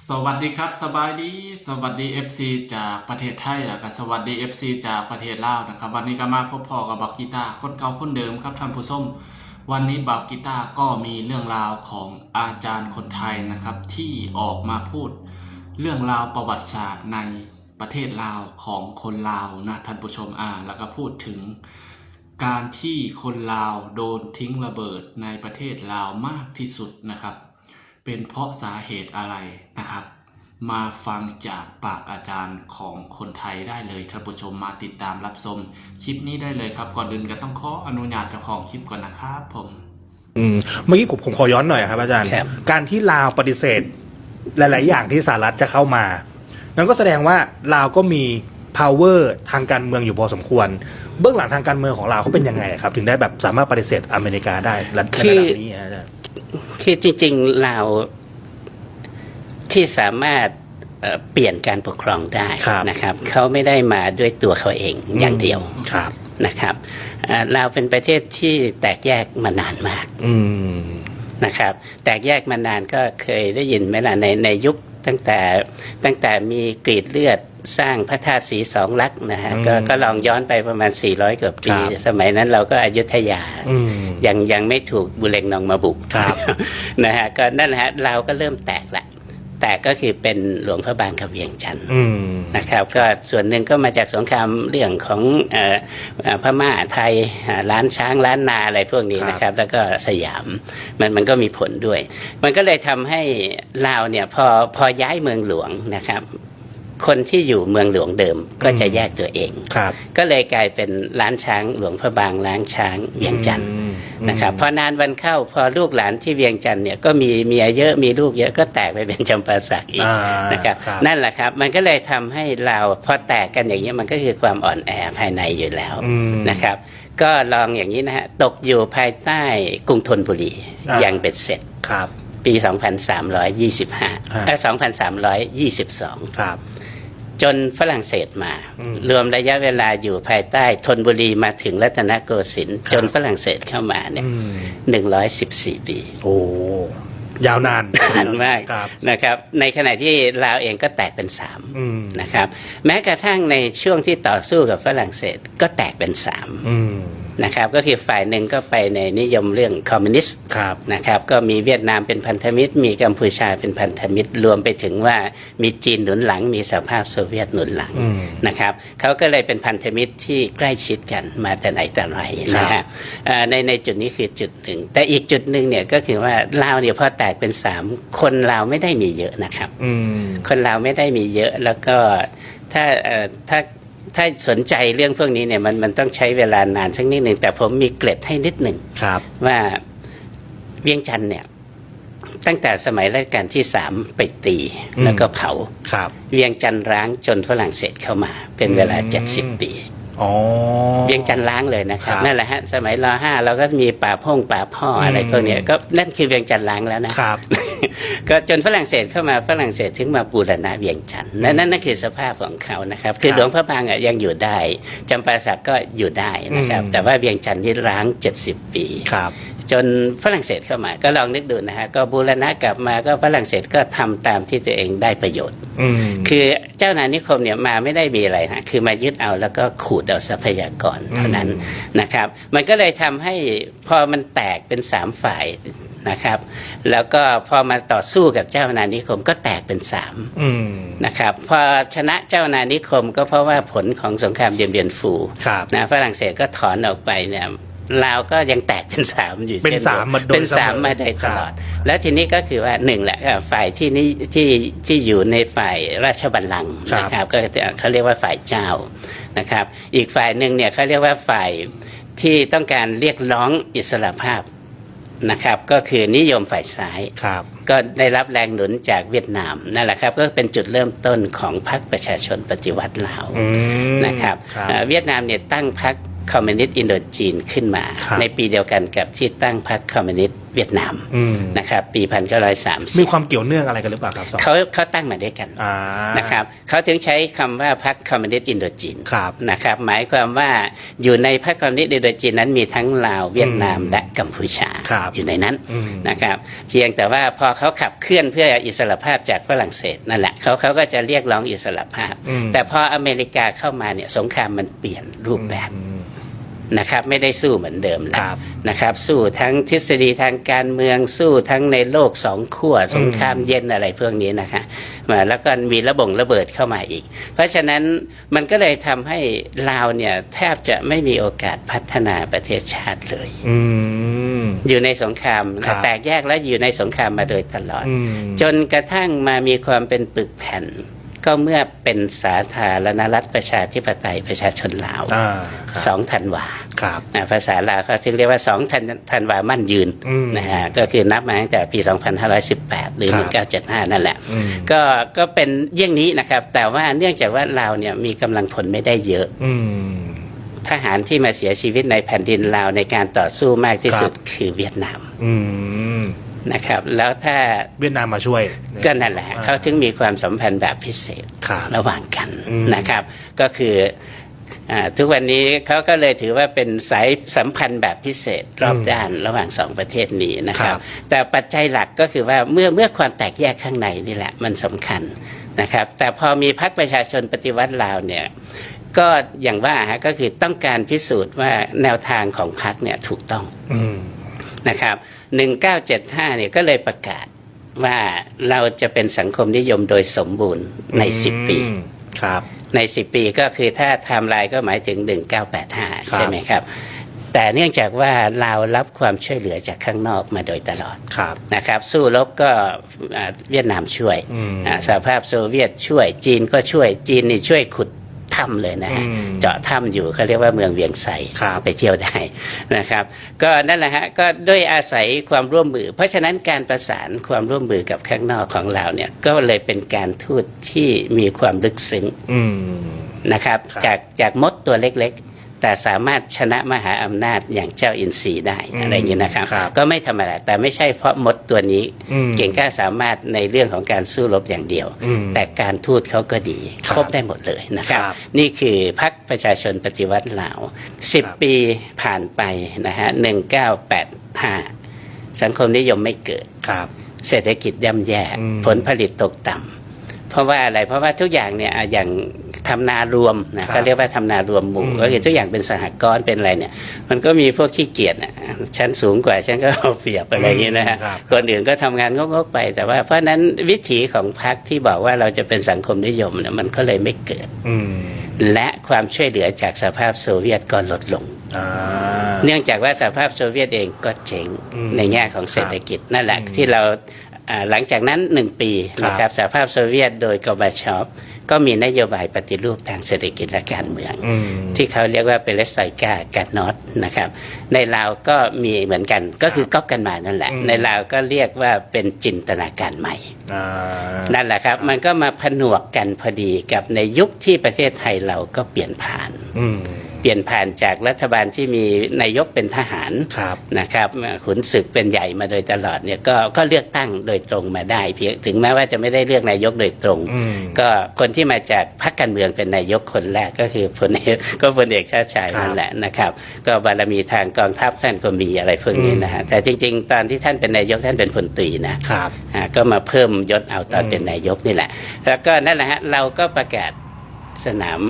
สวัสดีครับสบายดี สวัสดี FC จากประเทศไทยแล้วก็สวัสดี FC จากประเทศลาวนะครับ วันนี้ก็มาพบพอกับบักกีตาร์คนเก่าคนเดิมครับท่านผู้ชมวันนี้บักกีตาร์ก็มีเรื่องราวของอาจารย์คนไทยนะครับ ที่ออกมาพูดเรื่องราวประวัติศาสตร์ในประเทศลาวของคนลาวนะท่านผู้ชมอ่าแล้วก็พูดถึงการที่คนลาวโดนทิ้งระเบิดในประเทศลาวมากที่สุดนะครับ เป็นเพราะสาเหตุอะไรนะครับ มาฟังจากปากอาจารย์ของคนไทยได้เลยท่านผู้ชมมาติดตามรับชมคลิปนี้ได้เลยครับ ก่อนอื่นก็ต้องขออนุญาตเจ้าของคลิปก่อนนะครับผม อืมเมื่อกี้ผมผมขอย้อนหน่อยครับอาจารย์ ครับ การที่ลาวปฏิเสธ หลาย ๆ อย่างที่สหรัฐจะเข้ามา นั่นก็แสดงว่าลาวก็มี power ทางการเมืองอยู่พอสมควร เบื้องหลังทางการเมืองของลาวเขาเป็นยังไงครับ ถึงได้แบบสามารถปฏิเสธอเมริกาได้ระดับคือ นี้ฮะอาจารย์ คือจริงๆเราที่สามารถเอ่อเปลี่ยนการปกครองได้นะครับเขาไม่ได้มาด้วยตัวเขาเองอย่างเดียวครับนะครับเอ่อเราเป็นประเทศที่แตกแยกมานานมากอืมนะครับ แตกแยกมานานก็เคยได้ยินไหมล่ะในในยุคตั้งแต่ตั้งแต่มีกรีดเลือด สร้างพระธาตุสีสองลักษณ์นะฮะก็ก็ลองย้อนไปประมาณ 400กว่าปี สมัยนั้นเราก็อยุธยาอืมยังยังไม่ถูกบุเรงนองมาบุกครับนะฮะก็นั่นแหละฮะเราก็เริ่มแตกละแตกก็คือเป็นหลวงพระบางกับเวียงจันทร์อืมนะครับ ก็ส่วนหนึ่งก็มาจากสงครามเรื่องของเอ่อเอ่อพม่าไทยอ่าล้านช้างล้านนาอะไรพวกนี้นะครับ แล้วก็สยามมันมันก็มีผลด้วย มันก็เลยทำให้ลาวเนี่ยพอพอย้ายเมืองหลวงนะครับ คนที่อยู่เมืองหลวงเดิมก็จะแยกตัวเอง ครับก็เลยกลายเป็นล้านช้างหลวงพระบางล้านช้างเวียงจันทร์อืมนะครับพอนานวันเข้าพอลูกหลานที่เวียงจันทร์เนี่ยก็มีเมียเยอะมีลูกเยอะก็แตกไปเป็นจำปาสักอีก อ่านะครับครับนั่นแหละครับมันก็เลยทำให้เราพอแตกกันอย่างนี้ยมันก็คือความอ่อนแอภายในอยู่แล้วอืม นะครับ ก็ลองอย่างนี้นะฮะตกอยู่ภายใต้กรุงธนบุรีอ่า อย่างเบ็ดเสร็จครับ ปีอ่า2325เอ่อ2322 ครับ จนฝรั่งเศสมาอืมรวมระยะเวลาอยู่ภายใต้ธนบุรีมาถึงรัตนโกสินทร์ครับจนฝรั่งเศสเข้ามาเนี่ยอืมหนึ่งร้อยสิบสี่ปี โอ้ยาวนานนานมากครับนะครับ ในขณะที่ลาวเองก็แตกเป็นสามอืมนะครับ แม้กระทั่งในช่วงที่ต่อสู้กับฝรั่งเศสก็แตกเป็นสามอืม นะครับก็คือฝ่ายหนึ่งก็ไปในนิยมเรื่องคอมมิวนิสต์ครับนะครับก็มีเวียดนามเป็นพันธมิตร มีกัมพูชาเป็นพันธมิตร รวมไปถึงว่ามีจีนหนุนหลัง มีสหภาพโซเวียตหนุนหลังอืมนะครับเขาก็เลยเป็นพันธมิตรที่ใกล้ชิดกันมาแต่ไหนแต่ไรนะครัฮะบเอ่อในในจุดนี้คือจุดหนึ่ง แต่อีกจุดหนึ่งเนี่ยก็คือว่าลาวเนี่ยพอแตกเป็นสามคนลาวไม่ได้มีเยอะนะครับอืมคนลาวไม่ได้มีเยอะแล้วก็ถ้าเอ่อถ้า ถ้าสนใจเรื่องพวกนี้เนี่ยมันมันต้องใช้เวลานานสักนิดหนึ่งแต่ผมมีเกร็ดให้นิดหนึ่งครับ ว่าเวียงจันทร์เนี่ย ตั้งแต่สมัยรัชกาลที่สามไปตีอืมแล้วก็เผาครับ เวียงจันทร์ร้างจนฝรั่งเศสเข้ามา เป็นเวลาอืม70ปี อ๋อ เวียงจันทร์ล้างเลยนะครับครับนั่นแหละฮะสมัยรห้าเราก็มีป่าพ่งป่าพ่ออะไรอืม พวกเนี้ยก็นั่นคือเวียงจันทร์ล้างแล้วนะ ครับ ก็จนฝรั่งเศสเข้ามาฝรั่งเศสถึงมาบูรณะเวียงจันทร์นั่นนั่นนั่นคือสภาพของเขานะครับ คือครับหลวงพระบางอะยังอยู่ได้จำปาสักก็อยู่ได้นะครับ อืม แต่ว่าเวียงจันทร์นี่ร้าง 70 ปี ครับ จนฝรั่งเศสเข้ามา ก็ลองนึกดูนะฮะก็บูรณะกลับมาก็ฝรั่งเศสก็ทำตามที่ตัวเองได้ประโยชน์อืมคือเจ้านายนิคมเนี่ยมาไม่ได้มีอะไรนะคือมายึดเอาแล้วก็ขูดเอาทรัพยากรเท่านั้นนะครับ มันก็เลยทำให้พอมันแตกเป็นสามฝ่ายนะครับ แล้วก็พอมาต่อสู้กับเจ้านายนิคมก็แตกเป็นสามอืมนะครับพอชนะเจ้านายนิคมก็เพราะว่าผลของสงครามเดียมเบียนฟูครับนะฝรั่งเศสก็ถอนออกไปเนี่ย ลาวก็ยังแตกเป็นสามอยู่เป็นช่ดิสามมาโดยเป็นสามเสมอมาโดยตลอดครับแล้วทีนี้ก็คือว่าหนึ่งแหละเอ่อฝ่ายที่นี่ที่ที่อยู่ในฝ่ายราชบัลลังก์ครับนะครับก็เขาเรียกว่าฝ่ายเจ้านะครับ อีกฝ่ายหนึ่งเนี่ยเขาเรียกว่าฝ่ายที่ต้องการเรียกร้องอิสรภาพนะครับ ก็คือนิยมฝ่ายซ้ายครับก็ได้รับแรงหนุนจากเวียดนามนั่นแหละครับก็เป็นจุดเริ่มต้นของพรรคประชาชนปฏิวัติลาวอืมนะครับครับเอ่อเวียดนามเนี่ยตั้งพรรค คอมมิวนิสต์อินโดจีนขึ้นมา ครับ ในปีเดียวกันกับที่ตั้งพรรคคอมมิวนิสต์เวียดนามอืมนะครับปี1930มีความเกี่ยวเนื่องอะไรกันหรือเปล่าครับสองเขาเขาตั้งมาด้วยกันอ่านะครับเขาถึงใช้คำว่าพรรคคอมมิวนิสต์อินโดจีน ครับ นะครับหมายความว่าอยู่ในพรรคคอมมิวนิสต์อินโดจีนนั้นมีทั้งลาวเวียดนามอืมและกัมพูชาครับอยู่ในนั้นอืม นะครับ เพียงแต่ว่าพอเขาขับเคลื่อนเพื่ออิสรภาพจากฝรั่งเศสนั่นแหละเขาเขาก็จะเรียกร้องอิสรภาพ อืม แต่พออเมริกาเข้ามาเนี่ยสงครามมันเปลี่ยนรูปแบบ อืม นะครับไม่ได้สู้เหมือนเดิมแล้ควรับนะครับ สู้ทั้งทฤษฎีทางการเมืองสู้ทั้งในโลกสองขั้วสงครามเย็นอะไรพวกนี้นะคะมาแล้วก็มีระบงระเบิดเข้ามาอีก เพราะฉะนั้นมันก็เลยทำให้ลาวเนี่ยแทบจะไม่มีโอกาสพัฒนาประเทศชาติเลยอืมอยู่ในสงครามครับแตกแยกและอยู่ในสงครามมาโดยตลอดอืมจนกระทั่งมามีความเป็นปึกแผ่น ก็เมื่อเป็นสาธารณรัฐประชาธิปไตยประชาชนลาวอ่าครับ สองธันวาครับ นะภาษาลาวเขาถึงเรียกว่า2ธันธันวามั่นยืนอืมนะฮะก็คือนับมาตั้งแต่ปี 2518 หรือ ครับ 1975 นั่นแหละ อืมก็ก็เป็นเยี่ยงนี้นะครับ แต่ว่าเนื่องจากว่าลาวเนี่ยมีกำลังผลไม่ได้เยอะ อืม ทหารที่มาเสียชีวิตในแผ่นดินลาวในการต่อสู้มากที่สุดครับคือเวียดนาม อืม นะครับแล้วถ้าเวียดนามมาช่วยก็นั่นแหละฮะอ่าเขาถึงมีความสัมพันธ์แบบพิเศษครับระหว่างกันอืมนะครับ ก็คืออ่าทุกวันนี้เขาก็เลยถือว่าเป็นสายสัมพันธ์แบบพิเศษรอบด้านระหว่างสองประเทศนี้นะครับ แต่ปัจจัยหลักก็คือว่าเมื่อเมื่อความแตกแยกข้างในนี่แหละมันสำคัญนะครับ แต่พอมีพรรคประชาชนปฏิวัติลาวเนี่ยก็อย่างว่าฮะก็คือต้องการพิสูจน์ว่าแนวทางของพรรคเนี่ยถูกต้องอืมนะครับ 1975เนี่ยก็เลยประกาศว่าเราจะเป็นสังคมนิยมโดยสมบูรณ์ใน 10 ปีอืมครับ ใน 10 ปีก็คือถ้าไทม์ไลน์ก็หมายถึงครับ1985 ใช่ไหมครับ แต่เนื่องจากว่าเรารับความช่วยเหลือจากข้างนอกมาโดยตลอดครับนะครับ สู้รบก็อ่าเวียดนามช่วยอืมอ่าสหภาพโซเวียตช่วยจีนก็ช่วยจีนนี่ช่วยขุด ถ้ำเลยนะฮะอืมเจาะถ้ำอยู่เขาเรียกว่าเมืองเวียงไสครับ ไปเที่ยวได้นะครับ ก็นั่นแหละฮะก็ด้วยอาศัยความร่วมมือ เพราะฉะนั้นการประสานความร่วมมือกับข้างนอกของเราเนี่ยก็เลยเป็นการทูตที่มีความลึกซึ้ง อืม นะครับครับจากจากมดตัวเล็กๆ แต่สามารถชนะมหาอำนาจอย่างเจ้าอินทรีได้อืมอะไรอย่างนี้นะครับ ครับก็ไม่ธรรมดาแต่ไม่ใช่เพราะมดตัวนี้อืมเก่งกล้าสามารถในเรื่องของการสู้รบอย่างเดียว อืมแต่การทูตเขาก็ดีครับครบได้หมดเลยนะครับ ครับนี่คือพรรคประชาชนปฏิวัติลาวครับ 10 ปีผ่านไปนะฮะ1985 สังคมนิยมไม่เกิด ครับ เศรษฐกิจย่ำแย่ อืมผลผลิตตกต่ำเพราะว่าอะไรเพราะว่าทุกอย่างเนี่ยอะอย่าง ทำนารวมนะเขาเรียกว่าทำนารวมหมู่อืมก็คือทุกอย่างเป็นสหกรณ์เป็นอะไรเนี่ย มันก็มีพวกขี้เกียจอะชั้นสูงกว่าฉันก็เอาเปรียบอะไรอย่างเงี้ยนะฮะครับคนอื่นก็ทำงานงกๆไป แต่ว่าเพราะฉะนั้นวิถีของพรรคที่บอกว่าเราจะเป็นสังคมนิยมเนี่ยมันก็เลยไม่เกิด อืมและความช่วยเหลือจากสหภาพโซเวียตก็ลดลง อ่า เนื่องจากว่าสหภาพโซเวียตเองก็เจ๊งอืมในแง่ของเศรษฐกิจนั่นแหละอืมที่เราอ่าหลังจากนั้นหนึ่งปีครับนะครับสหภาพโซเวียตโดยกอบาชอฟ ก็มีนโยบายปฏิรูปทางเศรษฐกิจและการเมืองอืมที่เขาเรียกว่าเป็นเลสไซกาการนอตนะครับ ในลาวก็มีเหมือนกันก็คือก๊อปกันมานั่นแหละอืมในลาวก็เรียกว่าเป็นจินตนาการใหม่อ่านั่นแหละครับ มันก็มาผนวกกันพอดีกับในยุคที่ประเทศไทยเราก็เปลี่ยนผ่านอืม เปลี่ยนผ่านจากรัฐบาลที่มีนายกเป็นทหารครับนะครับขุนศึกเป็นใหญ่มาโดยตลอดเนี่ยก็ก็เลือกตั้งโดยตรงมาได้เพียงถึงแม้ว่าจะไม่ได้เลือกนายกโดยตรงอืมก็คนที่มาจากพรรคการเมืองเป็นนายกคนแรกก็คือพลเอกก็พลเอกชาติชายครับนั่นแหละนะครับ ก็บารมีทางกองทัพท่านก็มีอะไรพวกนี้นะฮะแต่จริง ๆ ตอนที่ท่านเป็นนายกท่านเป็นพลตรีนะครับอ่าก็มาเพิ่มยศเอาตอนอืมเป็นนายกนี่แหละ แล้วก็นั่นแหละฮะเราก็ประกาศสนาม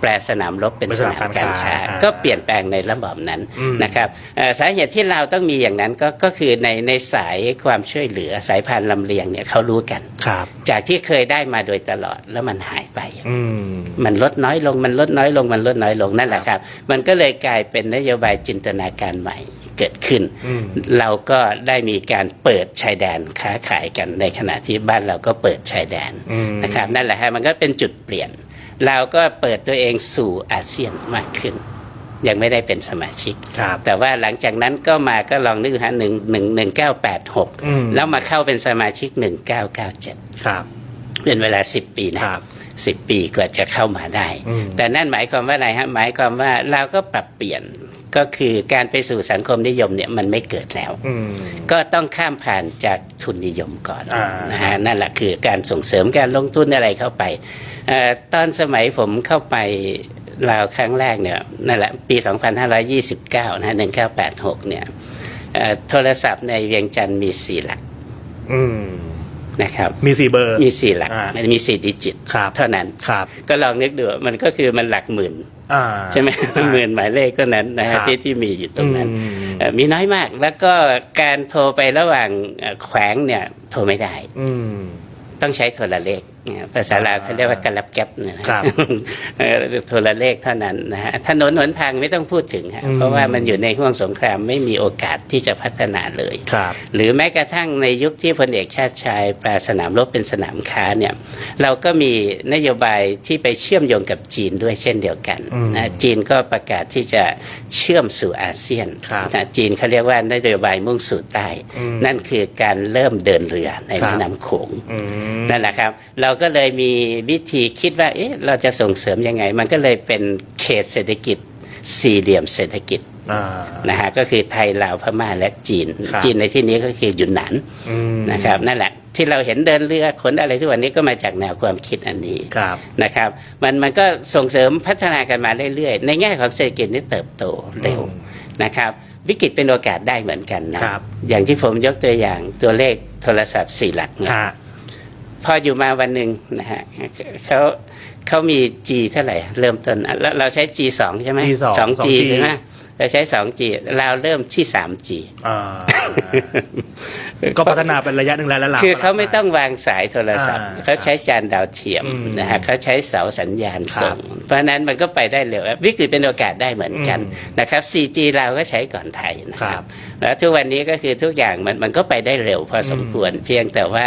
แปลสนามรบเป็นเป็นสสนานามมการการค้าค้าอ่าก็เปลี่ยนแปลงในระบอบนั้นอืมนะครับเอ่อสาเหตุที่เราต้องมีอย่างนั้นก็ก็คือในในสายความช่วยเหลือสายพานลำเลียงเนี่ยเขารู้กันครับจากที่เคยได้มาโดยตลอดแล้วมันหายไปอืมมันลดน้อยลงมันลดน้อยลงมันลดน้อยลงนั่นแหละครับ มันก็เลยกลายเป็นนโยบายจินตนาการใหม่เกิดขึ้นอืมเราก็ได้มีการเปิดชายแดนค้าขายกันในขณะที่บ้านเราก็เปิดชายแดนอืมนะครับนั่นแหละฮะมันก็เป็นจุดเปลี่ยน เราก็เปิดตัวเองสู่อาเซียนมากขึ้น ยังไม่ได้เป็นสมาชิก ครับ แต่ว่าหลังจากนั้นก็มาก็ลองนึกฮะหนึ่งหนึ่งหนึ่งเก้าแปดหกอืม แล้วมาเข้าเป็นสมาชิกหนึ่งเก้าเก้าเจ็ดครับ เป็นเวลาสิบปีนะ ครับ สิบปีกว่าจะเข้ามาได้ อืม แต่นั่นหมายความว่าอะไรฮะหมายความว่าเราก็ปรับเปลี่ยนก็คือการไปสู่สังคมนิยมเนี่ยมันไม่เกิดแล้ว อืม ก็ต้องข้ามผ่านจากทุนนิยมก่อนอ่านะฮะนั่นแหละคือการส่งเสริมการลงทุนอะไรเข้าไปเออ ตอนสมัยผมเข้าไปลาวครั้งแรกเนี่ยนั่นแหละปี 2529 นะฮะ1986 เนี่ยเอ่อโทรศัพท์ในเวียงจันทร์มีสี่หลักอืมนะครับมีสี่เบอร์ มีสี่หลักอ่ามัมันมีสี่ดิจิตครับเท่านั้นครับ ก็ลองนึกดูมันก็คือมันหลักหมื่นอ่าใช่ไหมอ่าหมื่นหมายเลขเท่านั้นนะครัฮะบที่ที่มีอยู่ตรงนั้นอืมเอ่อมีน้อยมากแล้วก็การโทรไประหว่างเอ่อแขวงเนี่ย โทรไม่ได้อืมต้องใช้โทรเลขนะภาษาลาวเขาเรียกว่ากระลับแก๊ปนะฮะครับเอ่อโทรเลขเท่านั้นนะฮะถนนหนทางไม่ต้องพูดถึงฮะอืมเพราะว่ามันอยู่ในห่วงสงครามไม่มีโอกาสที่จะพัฒนาเลย ครับ หรือแม้กระทั่งในยุคที่พลเอกชาติชายแปลสนามรบเป็นสนามค้าเนี่ยเราก็มีนโยบายที่ไปเชื่อมโยงกับจีนด้วยเช่นเดียวกันอืมนะจีนก็ประกาศที่จะเชื่อมสู่อาเซียนครับนะจีนเขาเรียกว่านโยบายมุ่งสู่ใต้ อืม นั่นคือการเริ่มเดินเรือในครับแม่น้ำโขง อืม นั่นแหละครับ เราก็เลยมีวิธีคิดว่าเอ๊ะเราจะส่งเสริมยังไง มันก็เลยเป็นเขตเศรษฐกิจสี่เหลี่ยมเศรษฐกิจอ่านะฮะก็คือไทยลาวพม่าและจีนครับจีนในที่นี้ก็คือหยุนหนานอืมนะครับนั่นแหละที่เราเห็นเดินเรือขนอะไรทุกวันนี้ก็มาจากแนวความคิดอันนี้ครับนะครับ มันมันก็ส่งเสริมพัฒนากันมาเรื่อยๆ ในแง่ของเศรษฐกิจนี่เติบโตเร็วอืมนะครับวิกฤตเป็นโอกาสได้เหมือนกันนะครับอย่างที่ผมยกตัวอย่างตัวเลขโทรศัพท์สี่หลักเนี่ยฮะ พออยู่มาวันหนึ่งนะฮะเขาเขามี G เท่าไหร่ เริ่มต้นอะแล้วเราใช้ G สองใช่ไหม G สองสอง 2G G ใช่ไหมเราใช้สอง G เราเริ่มที่สาม G อ่าก็พัฒนาเป็นระยะหนึ่งแล้วแล้วเราคือเขาไม่ต้องวางสายโทรศัพท์อ่าเขาใช้จานดาวเทียมอืมนะฮะเขาใช้เสาสัญญาณครับส่ง เพราะฉะนั้นมันก็ไปได้เร็ว วิกฤตเป็นโอกาสได้เหมือนกันอืมนะครับ 4G เราก็ใช้ก่อนไทยนะคครัรับบแล้วทุกวันนี้ก็คือทุกอย่างมันมันก็ไปได้เร็วพอสมควรเพียงแต่ว่า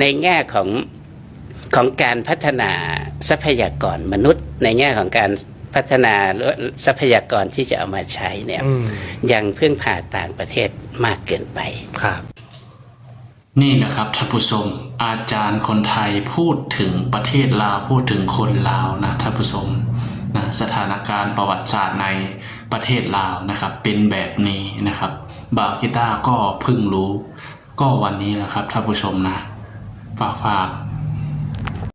ในแง่ของของการพัฒนาทรัพยากรมนุษย์ ในแง่ของการพัฒนาทรัพยากรที่จะเอามาใช้เนี่ยอืมยังพึ่งพาต่างประเทศมากเกินไปครับ นี่นะครับท่านผู้ชมอาจารย์คนไทยพูดถึงประเทศลาวพูดถึงคนลาวนะท่านผู้ชมนะสถานการณ์ประวัติศาสตร์ในประเทศลาวนะครับ เป็นแบบนี้นะครับ บากิต้าก็เพิ่งรู้ ก็วันนี้แหละครับท่านผู้ชมนะ ฝากฝาก